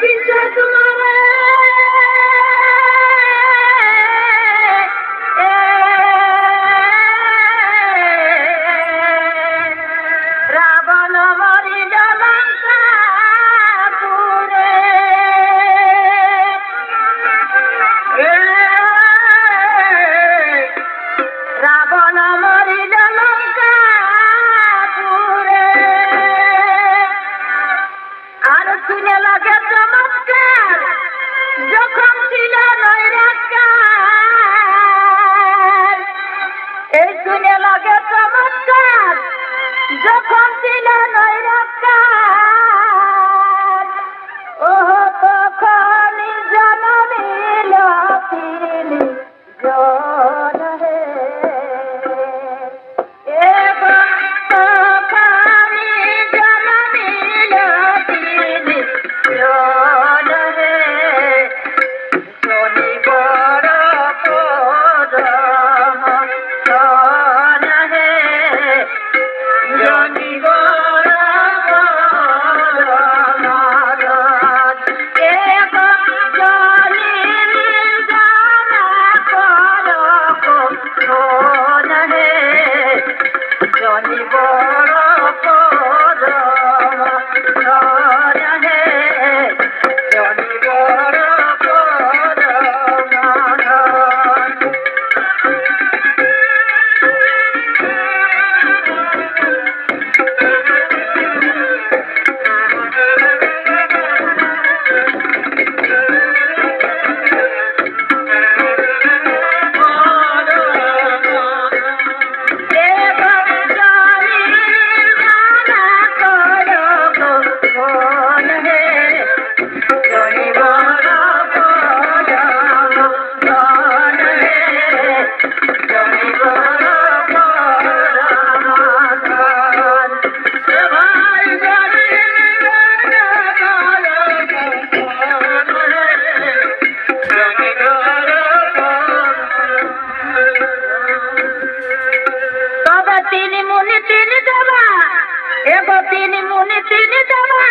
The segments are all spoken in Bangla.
Thank you. শুনে লাগে চমৎকার। যখন வாணி வாழா তিনি মনে তিনি যাবা এগো তিনি মনে তিনি দেওয়া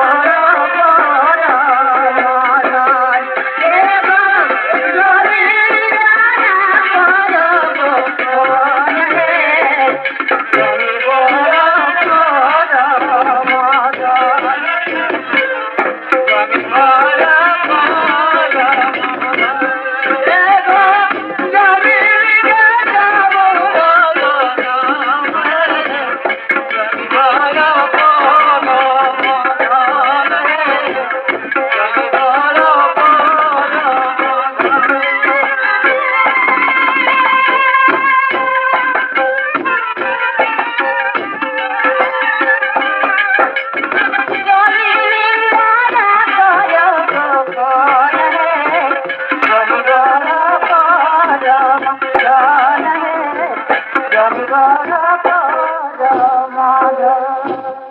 जाम द